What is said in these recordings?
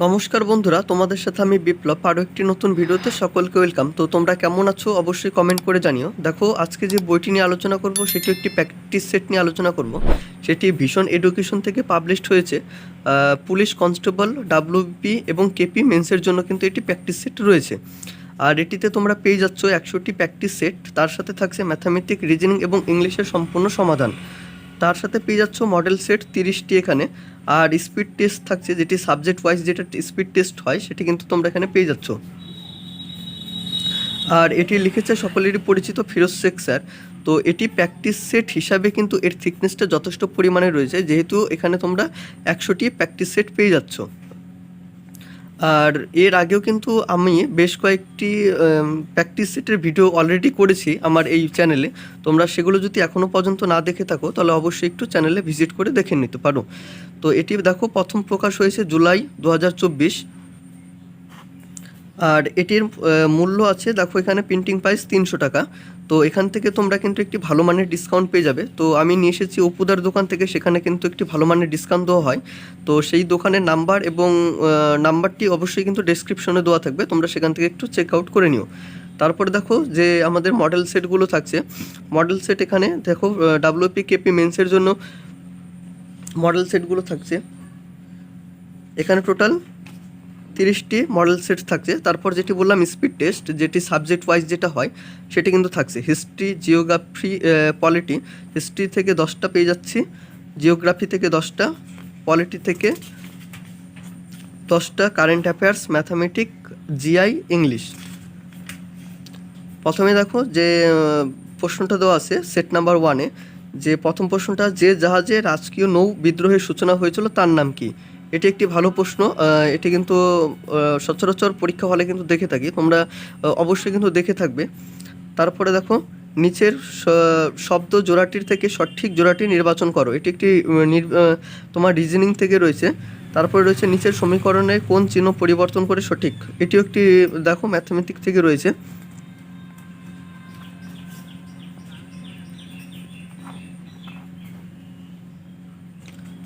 নমস্কার বন্ধুরা, তোমাদের সাথে আমি বিপ্লব। আরও একটি নতুন ভিডিওতে সকলকে ওয়েলকাম। তো তোমরা কেমন আছো অবশ্যই কমেন্ট করে জানিও। দেখো, আজকে যে বইটি নিয়ে আলোচনা করব, সেটি একটি প্র্যাকটিস সেট নিয়ে আলোচনা করব। সেটি ভীষণ এডুকেশন থেকে পাবলিশড হয়েছে। পুলিশ কনস্টেবল ডাব্লিউপি এবং কেপি মেন্সের জন্য কিন্তু এটি প্র্যাকটিস সেট রয়েছে। আর এটিতে তোমরা পেয়ে যাচ্ছ একশোটি প্র্যাকটিস সেট। তার সাথে থাকছে ম্যাথামেটিক, রিজনিং এবং ইংলিশের সম্পূর্ণ সমাধান। তার সাথে পেয়ে যাচ্ছ মডেল সেট তিরিশটি এখানে। আর স্পিড টেস্ট থাকছে, যেটি সাবজেক্ট ওয়াইজ যেটা স্পিড টেস্ট হয়, সেটি কিন্তু তোমরা এখানে পেয়ে যাচ্ছ। আর এটি লিখেছে সকলেরই পরিচিত ফিরোজ শেখ স্যার। তো এটি প্র্যাকটিস সেট হিসাবে কিন্তু এর থিকনেসটা যথেষ্ট পরিমাণে রয়েছে, যেহেতু এখানে তোমরা একশোটি প্র্যাকটিস সেট পেয়ে যাচ্ছ। আর এর আগেও কিন্তু আমি বেশ কয়েকটি প্র্যাকটিস সেটের ভিডিও অলরেডি করেছি আমার এই চ্যানেলে তোমরা সেগুলো যদি এখনও পর্যন্ত না দেখে থাকো, তাহলে অবশ্যই একটু চ্যানেলে ভিজিট করে দেখে নিতে পারো। তো এটি দেখো, প্রথম প্রকাশ হয়েছে জুলাই দু হাজার চব্বিশ। আর এটির মূল্য আছে, দেখো এখানে প্রিন্টিং প্রাইস তিনশো টাকা। তো এখান থেকে তোমরা কিন্তু একটি ভালো মানের ডিসকাউন্ট পেয়ে যাবে। তো আমি নিয়ে এসেছি অপুদার দোকান থেকে, সেখানে কিন্তু একটি ভালো মানের ডিসকাউন্ট দেওয়া হয়। তো সেই দোকানের নাম্বার এবং নাম্বারটি অবশ্যই কিন্তু ডেসক্রিপশনে দেওয়া থাকবে। তোমরা সেখান থেকে একটু চেক আউট করে নিও। তারপর দেখো যে আমাদের মডেল সেটগুলো থাকছে। মডেল সেট এখানে দেখো ডাব্লিউপি কেপি মেন্সের জন্য মডেল সেটগুলো থাকছে। এখানে টোটাল তিরিশটি মডেল সেট থাকছে। তারপর যেটি বললাম স্পিড টেস্ট যেটি সাবজেক্ট ওয়াইজ যেটা হয়, সেটি কিন্তু থাকছে। হিস্ট্রি জিওগ্রাফি পলিটি হিস্ট্রি থেকে দশটা পেয়ে যাচ্ছি। জিওগ্রাফি থেকে দশটা পলিটি থেকে দশটা current affairs mathematic GI English প্রথমে দেখো যে প্রশ্নটা দেওয়া আছে সেট নাম্বার ওয়ানে যে প্রথম প্রশ্নটা, যে জাহাজে রাজকীয় নৌ বিদ্রোহের সূচনা হয়েছিল, তার নাম কি? এটি একটি ভালো প্রশ্ন এটি কিন্তু সচরাচর পরীক্ষা হলে কিন্তু দেখে থাকি, তোমরা অবশ্যই কিন্তু দেখে থাকবে। তারপরে দেখো, নিচের শব্দ জোড়াটির থেকে সঠিক জোড়াটি নির্বাচন করো। এটি একটি তোমার রিজনিং থেকে রয়েছে। তারপরে রয়েছে নিচের সমীকরণে কোন চিহ্ন পরিবর্তন করে সঠিক। এটিও একটি, দেখো ম্যাথমেটিক থেকে রয়েছে।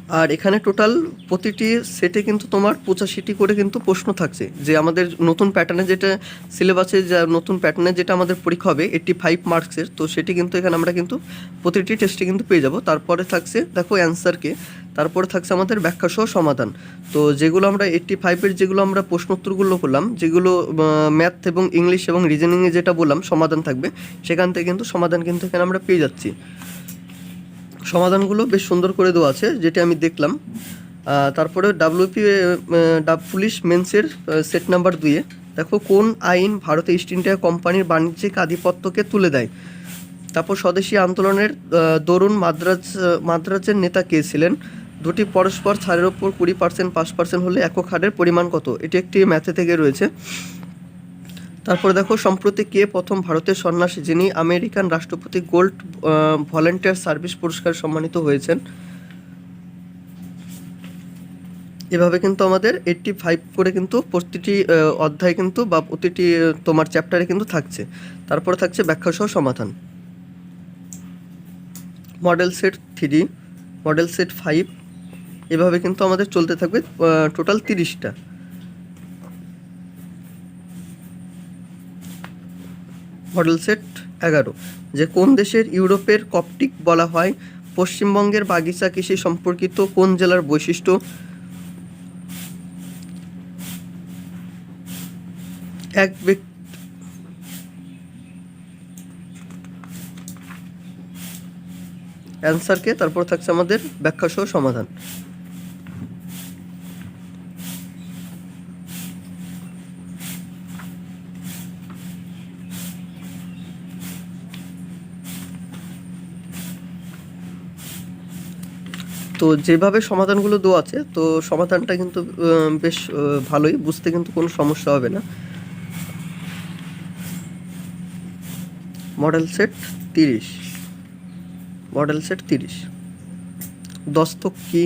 আর এখানে টোটাল প্রতিটি সেটে কিন্তু তোমার পঁচাশিটি করে কিন্তু প্রশ্ন থাকছে যে আমাদের নতুন প্যাটার্নে যেটা সিলেবাসে যা নতুন প্যাটার্নে যেটা আমাদের পরীক্ষা হবে এইটটি ফাইভ মার্কসের তো সেটি কিন্তু এখানে আমরা কিন্তু প্রতিটি টেস্টে কিন্তু পেয়ে যাব। তারপরে থাকছে, দেখো অ্যান্সারকে তারপরে থাকছে আমাদের ব্যাখ্যা সহ সমাধান। তো যেগুলো আমরা এইটটি ফাইভের যেগুলো আমরা প্রশ্নোত্তরগুলো করলাম, যেগুলো ম্যাথ এবং ইংলিশ এবং রিজনিংয়ে যেটা বললাম, সমাধান থাকবে। সেখান থেকে কিন্তু সমাধান কিন্তু এখানে আমরা পেয়ে যাচ্ছি। সমাধানগুলো বেশ সুন্দর করে দেওয়া আছে, যেটি আমি দেখলাম। তারপরে ডাব্লিউপি পুলিশ মেন্সের সেট নাম্বার দুইয়ে। দেখো কোন আইন ভারতে ইস্ট ইন্ডিয়া কোম্পানির বাণিজ্যিক আধিপত্যকে তুলে দেয়? তারপর স্বদেশী আন্দোলনের দরুন মাদ্রাজ, মাদ্রাজের নেতা কে ছিলেন? দুটি পরস্পর ছাড়ের ওপর কুড়ি পার্সেন্ট পাঁচ পার্সেন্ট হলে একক হারের পরিমাণ কত? এটি একটি ম্যাথে থেকে রয়েছে। তারপরে দেখো, সম্প্রতি কে প্রথম ভারতের সন্ন্যাসী যিনি আমেরিকান রাষ্ট্রপতি গোল্ড ভলেন্টিয়ার সার্ভিস পুরস্কার সম্মানিত হয়েছেন। এভাবে কিন্তু আমাদের এইটটি ফাইভ করে কিন্তু প্রতিটি অধ্যায় কিন্তু বা প্রতিটি তোমার চ্যাপ্টারে কিন্তু থাকছে। তারপরে থাকছে ব্যাখ্যা সহ সমাধান। Model set three, model set five, এভাবে কিন্তু আমাদের চলতে থাকবে টোটাল তিরিশটা। মডেল সেট এগারো, যে কোন দেশের ইউরোপের কপটিক বলা হয়, পশ্চিমবঙ্গের বাগিচা কৃষি সম্পর্কিত কোন জেলার বৈশিষ্ট্য? এক ব্যক্তি অ্যান্সারকে তারপর থাকছে আমাদের ব্যাখ্যা সহ সমাধান। তো যেভাবে সমাধানগুলো দেওয়া আছে, তো সমাধানটা কিন্তু বেশ ভালোই। বুঝতে কিন্তু কোনো সমস্যা হবে না। মডেল সেট তিরিশ। মডেল সেট তিরিশ। দস্তক কি?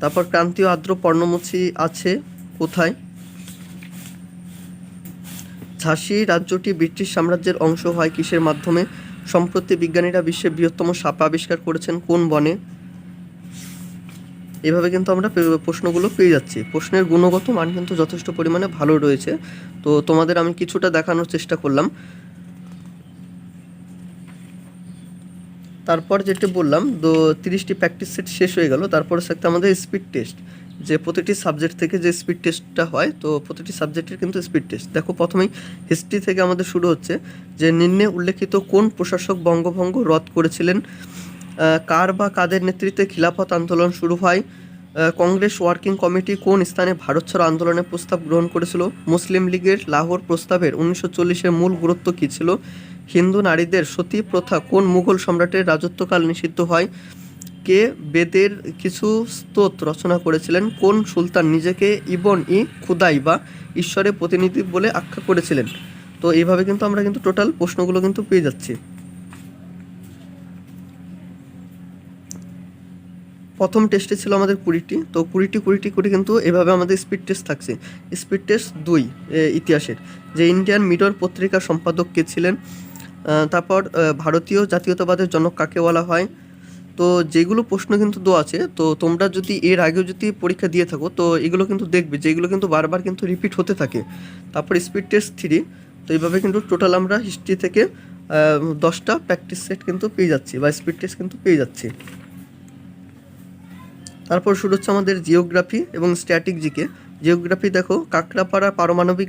তারপর ক্রান্তীয় আর্দ্র পর্ণমোচী আছে কোথায়? ঝাঁসি রাজ্যটি ব্রিটিশ সাম্রাজ্যের অংশ হয় কিসের মাধ্যমে? সম্প্রতি বিজ্ঞানীরা বিশ্বের বৃহত্তম সাপ আবিষ্কার করেছেন কোন বনে? এভাবে কিন্তু আমরা প্রশ্নগুলো পেয়ে যাচ্ছি। প্রশ্নের গুণগত মান কিন্তু যথেষ্ট পরিমাণে ভালো রয়েছে। তো তোমাদের আমি কিছুটা দেখানোর চেষ্টা করলাম। তারপর যেটা বললাম তো তিরিশটি প্র্যাকটিস সেট শেষ হয়ে গেল। তারপর থাকতে আমাদের স্পিড টেস্ট যে প্রতিটি সাবজেক্ট থেকে যে স্পিড টেস্টটা হয়, তো প্রতিটি সাবজেক্টের কিন্তু স্পিড টেস্ট দেখো প্রথমেই হিস্ট্রি থেকে আমাদের শুরু হচ্ছে যে নিম্নে উল্লেখিত কোন প্রশাসক বঙ্গভঙ্গ রদ করেছিলেন? কার বা কাদের নেতৃত্বে খিলাফত আন্দোলন শুরু হয়? কংগ্রেস ওয়ার্কিং কমিটি কোন স্থানে ভারত ছাড়ো আন্দোলনের প্রস্তাব গ্রহণ করেছিল? মুসলিম লীগের লাহোর প্রস্তাবের উনিশশো চল্লিশের মূল গুরুত্ব কী ছিল? হিন্দু নারীদের সতী প্রথা কোন মুঘল সম্রাটের রাজত্বকাল নিষিদ্ধ হয়? কে বেদের কিছু স্তোত রচনা করেছিলেন? কোন সুলতান নিজেকে ইবন ই খুদাই বা ঈশ্বরের প্রতিনিধি বলে আখ্যা করেছিলেন? তো এইভাবে কিন্তু আমরা কিন্তু টোটাল প্রশ্নগুলো কিন্তু পেয়ে যাচ্ছি। প্রথম টেস্টে ছিল আমাদের কুড়িটি। তো কুড়িটি কুড়িটি করে কিন্তু এভাবে আমাদের স্পিড টেস্ট থাকছে। স্পিড টেস্ট দুই ইতিহাসের। যে ইন্ডিয়ান মিডর পত্রিকার সম্পাদক কে ছিলেন তারপর ভারতীয় জাতীয়তাবাদের জনক কাকে বলা হয়? তো যেগুলো প্রশ্ন কিন্তু দেওয়া আছে, তো তোমরা যদি এর আগেও যদি পরীক্ষা দিয়ে থাকো, তো এগুলো কিন্তু দেখবে যেগুলো কিন্তু বারবার কিন্তু রিপিট হতে থাকে। তারপর স্পিড টেস্ট থ্রি তো এইভাবে কিন্তু টোটাল আমরা হিস্ট্রি থেকে দশটা প্র্যাকটিস সেট কিন্তু পেয়ে যাচ্ছি বা স্পিড টেস্ট কিন্তু পেয়ে যাচ্ছি। তারপর শুরু হচ্ছে আমাদের জিওগ্রাফি এবং স্ট্যাটিক জিকে। জিওগ্রাফি দেখো, কাকড়াপাড়া পারমাণবিক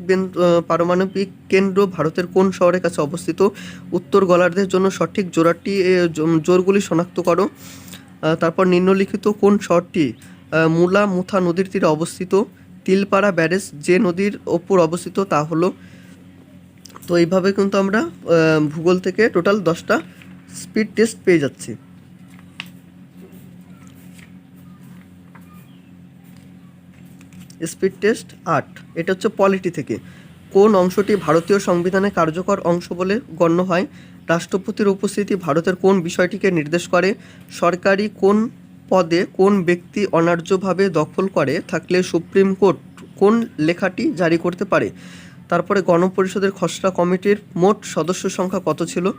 পারমাণবিক কেন্দ্র ভারতের কোন শহরের কাছে অবস্থিত? উত্তর গলার্ধের জন্য সঠিক জোড়াটি জোরগুলি শনাক্ত করো। তারপর নিম্নলিখিত কোন শহরটি মুলা মুথা নদীর তীরে অবস্থিত? তিলপাড়া ব্যারেজ যে নদীর ওপর অবস্থিত তা হলো। তো এইভাবে কিন্তু আমরা ভূগোল থেকে টোটাল দশটা স্পিড টেস্ট পেয়ে যাচ্ছি। স্পিড টেস্ট আট। এটা হচ্ছে পলিটি থেকে। কোন অংশটি ভারতীয় সংবিধানে কার্যকর অংশ বলে গণ্য হয়? রাষ্ট্রপতির উপস্থিতি ভারতের কোন বিষয়টিকে নির্দেশ করে? সরকারি কোন পদে কোন ব্যক্তি অনার্যভাবে দখল করে? থাকলে সুপ্রিম কোর্ট কোন লেখাটি জারি করতে পারে? তারপরে গণপরিষদের খসড়া কমিটির মোট সদস্য সংখ্যা কত ছিল?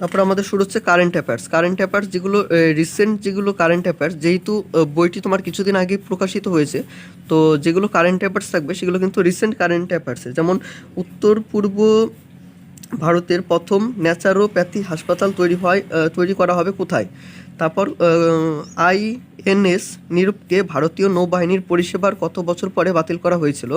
তারপর আমাদের শুরু হচ্ছে কারেন্ট অ্যাফেয়ার্স কারেন্ট অ্যাফেয়ার্স যেগুলো রিসেন্ট যেগুলো কারেন্ট অ্যাফেয়ার্স যেহেতু বইটি তোমার কিছুদিন আগে প্রকাশিত হয়েছে, তো যেগুলো কারেন্ট অ্যাফেয়ার্স থাকবে, সেগুলো কিন্তু রিসেন্ট কারেন্ট অ্যাফেয়ার্সে যেমন উত্তর, পূর্ব ভারতের প্রথম ন্যাচারোপ্যাথি হাসপাতাল তৈরি হয় তৈরি করা হবে কোথায়? তারপর আইএনএস নিরূপকে ভারতীয় নৌবাহিনীর পরিষেবার কত বছর পরে বাতিল করা হয়েছিল?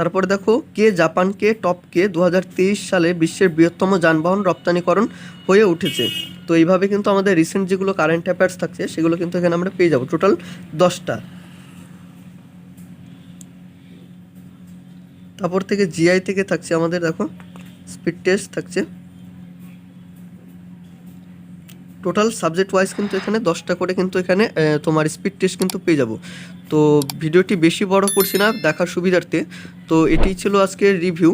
তারপর দেখো, কে জাপানকে, টপকে দু হাজার তেইশ সালে বিশ্বের বৃহত্তম যানবাহন রপ্তানিকরণ হয়ে উঠেছে। তো এইভাবে কিন্তু আমাদের রিসেন্ট যেগুলো কারেন্ট অ্যাফেয়ার্স থাকছে, সেগুলো কিন্তু এখানে আমরা পেয়ে যাব টোটাল দশটা। তারপর থেকে জিআই থেকে থাকছে আমাদের দেখো স্পিড টেস্ট থাকছে। টোটাল সাবজেক্ট ওয়াইজ কিন্তু এখানে দশটা করে কিন্তু এখানে তোমার স্পিড টেস্ট কিন্তু পেয়ে যাব। তো ভিডিওটি বেশি বড় করছি না, দেখার সুবিধার্থে। তো এটি ছিল আজকের রিভিউ